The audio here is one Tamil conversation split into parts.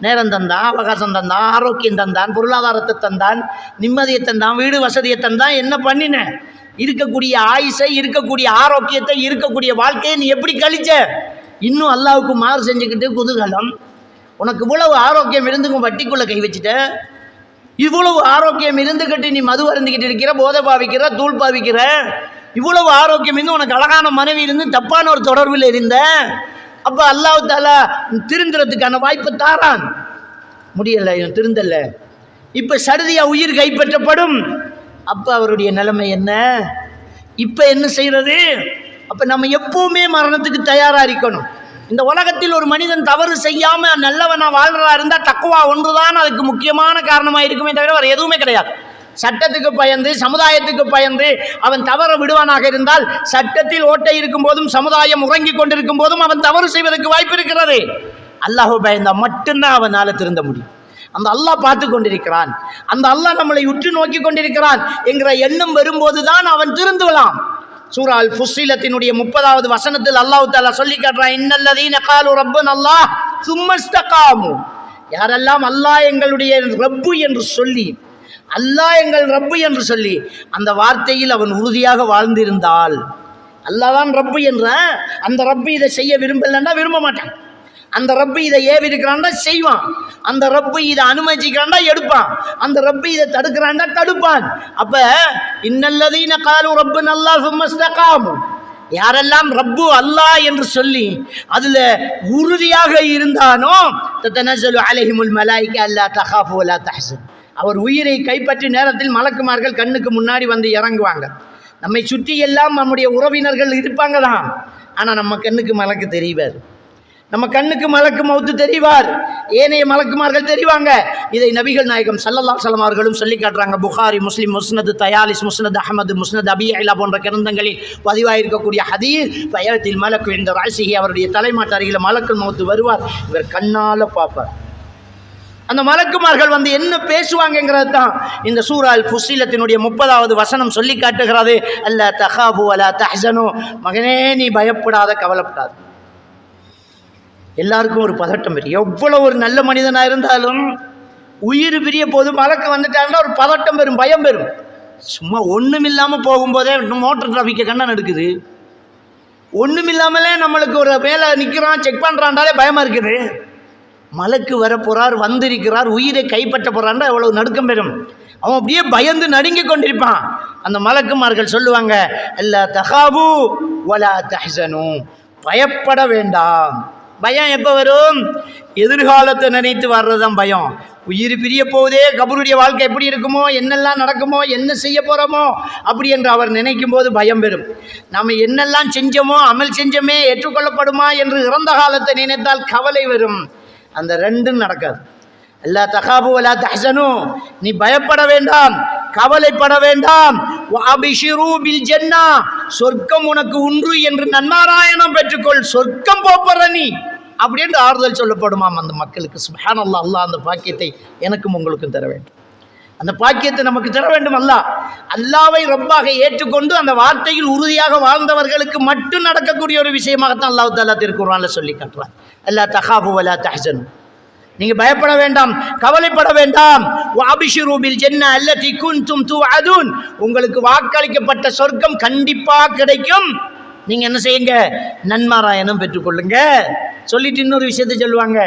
நேரம் தந்தான் அவகாசம் தந்தான் ஆரோக்கியம் தந்தான் பொருளாதாரத்தை தந்தான் நிம்மதியை தந்தான் வீடு வசதியை தந்தான் என்ன பண்ணின? இருக்கக்கூடிய ஆயுசை இருக்கக்கூடிய ஆரோக்கியத்தை இருக்கக்கூடிய வாழ்க்கையை நீ எப்படி கழிச்ச? இன்னும் அல்லாவுக்கு மாறு செஞ்சுக்கிட்டு குதூகலம். உனக்கு இவ்வளவு ஆரோக்கியம் இருந்துக்கும் வட்டிக்குள்ளே கை வச்சுட்ட. இவ்வளவு ஆரோக்கியம் இருந்துக்கிட்டு நீ மது அருந்திக்கிட்டு இருக்கிற போதை பாவிக்கிற தூள் பாவிக்கிற. இவ்வளவு ஆரோக்கியம் இருந்து உனக்கு அழகான மனைவி இருந்து தப்பான ஒரு தொடர்பில் இருந்த. அப்போ அல்லாஹ் தாலா திருந்துறதுக்கான வாய்ப்பை தாரான். முடியலை இவன் திருந்தல. இப்போ சடுதியா உயிர் கைப்பற்றப்படும். அப்போ அவருடைய நிலைமை என்ன? இப்போ என்ன செய்கிறது அப்போ நம்ம எப்பவுமே மரணத்துக்கு தயாராக இருக்கணும். இந்த உலகத்தில் ஒரு மனிதன் தவறு செய்யாமல் நல்லவனாக வாழ்றதா இருந்தால் தக்குவா ஒன்றுதான் அதுக்கு முக்கியமான காரணமாக இருக்குமே தவிர வேறு எதுவுமே கிடையாது. சட்டத்துக்கு பயந்து சமுதாயத்துக்கு பயந்து அவன் தவற விடுவானாக இருந்தால் சட்டத்தில் ஓட்டை இருக்கும் போதும் சமுதாயம் உறங்கிக் கொண்டிருக்கும் போதும் அவன் தவறு செய்வதற்கு வாய்ப்பு இருக்கிறது. அல்லாஹ் பயந்தா மட்டும்தான் அவனால் திருந்த முடியும். அந்த அல்லாஹ் பார்த்து கொண்டிருக்கிறான். அந்த அல்லாஹ் நம்மளை உற்று நோக்கி கொண்டிருக்கிறான் என்கிற எண்ணம் வரும்போது தான் அவன் திருந்துவலாம் சூறால் ஃபுஸ்ஸிலத்தினுடைய முப்பதாவது வசனத்தில் அல்லாஹ் தாலா சொல்லி காட்டுறான் இன்னல்லதீன காலு ரப்பன் அல்லாஹ் சும்மஸ்தகாமு யாரெல்லாம் அல்லாஹ் எங்களுடைய ரப்பு என்று சொல்லி அல்லாஹ் எங்கள் ரப்பு என்று சொல்லி அந்த வார்த்தையில் அவன் உறுதியாக வாழ்ந்திருந்தால் அல்லாஹ் தான் ரப்பு என்ற அந்த ரப்பு இதை செய்ய விரும்பலைன்னா விரும்ப மாட்டான். அந்த ரப்பு இதை ஏவிருக்கிறான்டா செய்வான். அந்த ரப்பு இதை அனுமதிக்கிறான்டா எடுப்பான். அந்த ரப்பு இதை தடுக்கிறான்டா தடுப்பான். அப்போ இன்னல்லதீன காலும் ரப்பு நல்லா சும்மஸ்தகாமு யாரெல்லாம் ரப்பு அல்லா என்று சொல்லி அதில் உறுதியாக இருந்தானோ தத்தனசலு அலைஹிமுல் மலாய்க்கு அல்லா தஹாஃபு அல்லா தஹசன் அவர் உயிரை கைப்பற்றி நேரத்தில் மலக்குமார்கள் கண்ணுக்கு முன்னாடி வந்து இறங்குவாங்க. நம்மை சுற்றி எல்லாம் நம்முடைய உறவினர்கள் இருப்பாங்க தான் ஆனால் நம்ம கண்ணுக்கு மலக்கு தெரிவார். நம்ம கண்ணுக்கு மலக்கு மௌத்து தெரிவார். ஏனைய மலக்குமார்கள் தெரிவாங்க. இதை நபிகள் நாயகம் சல்லல்லா சலம் அவர்களும் சொல்லி காட்டுறாங்க. புகாரி முஸ்லீம் முஸ்னது தயாலிஸ் முஸ்னத் அஹமது முஸ்னத் அபி ஐலா போன்ற கிரந்தங்களில் பதிவாயிருக்கக்கூடிய ஹதீர் பயத்தில் மலக்கு என்ற ராசிகி அவருடைய தலைமாட்டு அருகில் மலக்கு மௌத்து வருவார். இவர் கண்ணால் பார்ப்பார். அந்த மலக்குமார்கள் வந்து என்ன பேசுவாங்கங்கிறது தான் இந்த சூறால் புசீலத்தினுடைய முப்பதாவது வசனம் சொல்லி காட்டுகிறது. அல்ல தஹாபு அலா தஹனு மகனே நீ பயப்படாத கவலைப்படாத. எல்லாருக்கும் ஒரு பதட்டம் வரும் எவ்வளோ ஒரு நல்ல மனிதனாக இருந்தாலும் உயிர் பிரிய போது மலக்கு வந்துட்டாங்கன்னா ஒரு பதட்டம் வரும் பயம் வரும் சும்மா ஒன்றும் இல்லாமல் போகும்போதே மோட்டர் டிராஃபிக்கை கண்ணன் எடுக்குது ஒன்றும் இல்லாமலே நம்மளுக்கு ஒரு மேலே நிற்கிறான் செக் பண்ணுறான்டாலே பயமாக இருக்குது. மலக்கு வரப்போகிறார் வந்திருக்கிறார் உயிரை கைப்பற்ற போகிறான்டா அவ்வளவு நடுக்கம் பெறும். அவன் அப்படியே பயந்து நடுங்கி கொண்டிருப்பான். அந்த மலக்குமார்கள் சொல்லுவாங்க அல்ல தகாபு வலா தஹனு பயப்பட வேண்டாம். பயம் எப்போ வரும்? எதிர்காலத்தை நினைத்து வர்றது தான் பயம். உயிர் பிரிய போதே கபருடைய வாழ்க்கை எப்படி இருக்குமோ என்னெல்லாம் நடக்குமோ என்ன செய்ய போகிறோமோ அப்படி என்று அவர் நினைக்கும் போது பயம் பெறும். நாம் என்னெல்லாம் செஞ்சோமோ அமல் செஞ்சோமே ஏற்றுக்கொள்ளப்படுமா என்று இறந்த காலத்தை நினைத்தால் கவலை வரும். அந்த ரெண்டும் நடக்காது. அல்லா தகாபு அல்லா தஹசனு. நீ பயப்பட வேண்டாம் கவலைப்பட வேண்டாம். வஅபிஷிரு சொர்க்கம் உனக்கு உண்டு என்று நன்மாராயணம் பெற்றுக்கொள். சொர்க்கம் போப்பற நீ. அப்படின்னு ஆறுதல் சொல்லப்படுமாம் அந்த மக்களுக்கு. சுபஹான் அல்லாஹ் அல்லா அந்த பாக்கியத்தை எனக்கும் உங்களுக்கும் தர வேண்டும். அந்த பாக்கியத்தை நமக்கு தர வேண்டும் அல்லாஹ் அல்லாவை ரப்பாக ஏற்றுக்கொண்டு அந்த வார்த்தையில் உறுதியாக வாழ்ந்தவர்களுக்கு மட்டும் நடக்கக்கூடிய ஒரு விஷயமாகத்தான் அல்லாஹு தாலா திருக்குறான்ல சொல்லி காட்டுறான். அல்லா தஹாபு அல்லா தஹசன். நீங்கள் பயப்பட வேண்டாம் கவலைப்பட வேண்டாம். அபிஷுரூபில் ஜென்ன அல்லதி து அதுன் உங்களுக்கு வாக்களிக்கப்பட்ட சொர்க்கம் கண்டிப்பாக கிடைக்கும். நீங்கள் என்ன செய்யுங்க? நன்மாராயணம் பெற்றுக்கொள்ளுங்க. சொல்லிட்டு இன்னொரு விஷயத்தை சொல்லுவாங்க.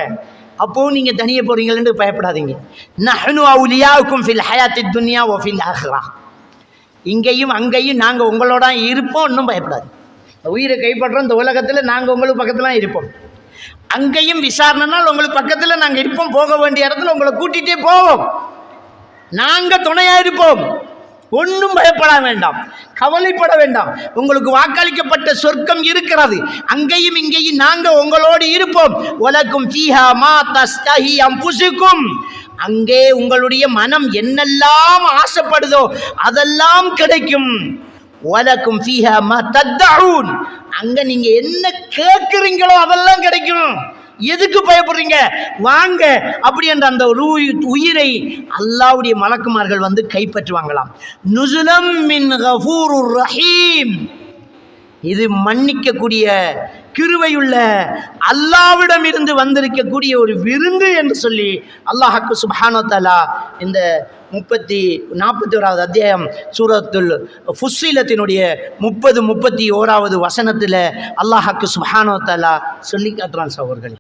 அப்போவும் நீங்கள் தனியே போகிறீங்களேன்னு பயப்படாதீங்க. நஹனு அவுலியாவுக்கும் ஃபில் ஹயாத்தி துன்யா ஓ ஃபில் ஆஹ்ரா. இங்கேயும் அங்கேயும் நாங்கள் உங்களோட இருப்போம் இன்னும் பயப்படாது. இந்த உயிரை கைப்பற்றோம் இந்த உலகத்தில் நாங்கள் உங்களுக்கு பக்கத்தில் இருப்போம். அங்கேயும் விசாரணைனால் உங்களுக்கு பக்கத்தில் நாங்கள் இருப்போம் போக வேண்டிய இடத்துல உங்களை கூட்டிகிட்டே போவோம். நாங்கள் துணையாக இருப்போம். ஒன்றும் பயப்பட வேண்டாம் கவலைப்பட வேண்டாம். உங்களுக்கு வாக்களிக்கப்பட்ட சொர்க்கம் இருக்கிறது. அங்கேயும் இங்கேயும் நாங்கள் உங்களோடு இருப்போம். உலக்கும் ஃபீஹா மா தஸ்தஹி அம்புசுக்கும் அங்கே உங்களுடைய மனம் என்னெல்லாம் ஆசைப்படுதோ அதெல்லாம் கிடைக்கும். உலக்கும் ஃபீஹா மா தத்தஊன் அங்க நீங்க என்ன கேட்குறீங்களோ அதெல்லாம் கிடைக்கும். எதுக்கு பயப்படுறீங்க? வாங்க அப்படி என்ற அந்த ஒரு உயிரை அல்லாவுடைய மலக்குமார்கள் வந்து கைப்பற்றுவாங்களாம். நுசுலம் மின் ரஹீம். இது மன்னிக்கக்கூடிய கிருவையுள்ள அல்லாவிடம் இருந்து வந்திருக்கக்கூடிய ஒரு விருந்து என்று சொல்லி அல்லாஹாக்கு சுபானோ தலா இந்த முப்பத்தி நாற்பத்தி ஓராவது அத்தியாயம் சூரத்துல் ஃபுஸ்ஸீலத்தினுடைய முப்பது முப்பத்தி ஓராவது வசனத்தில் அல்லாஹாக்கு சுபானோ தலா சொல்லி காட்டுறான் சகோதரர்களே.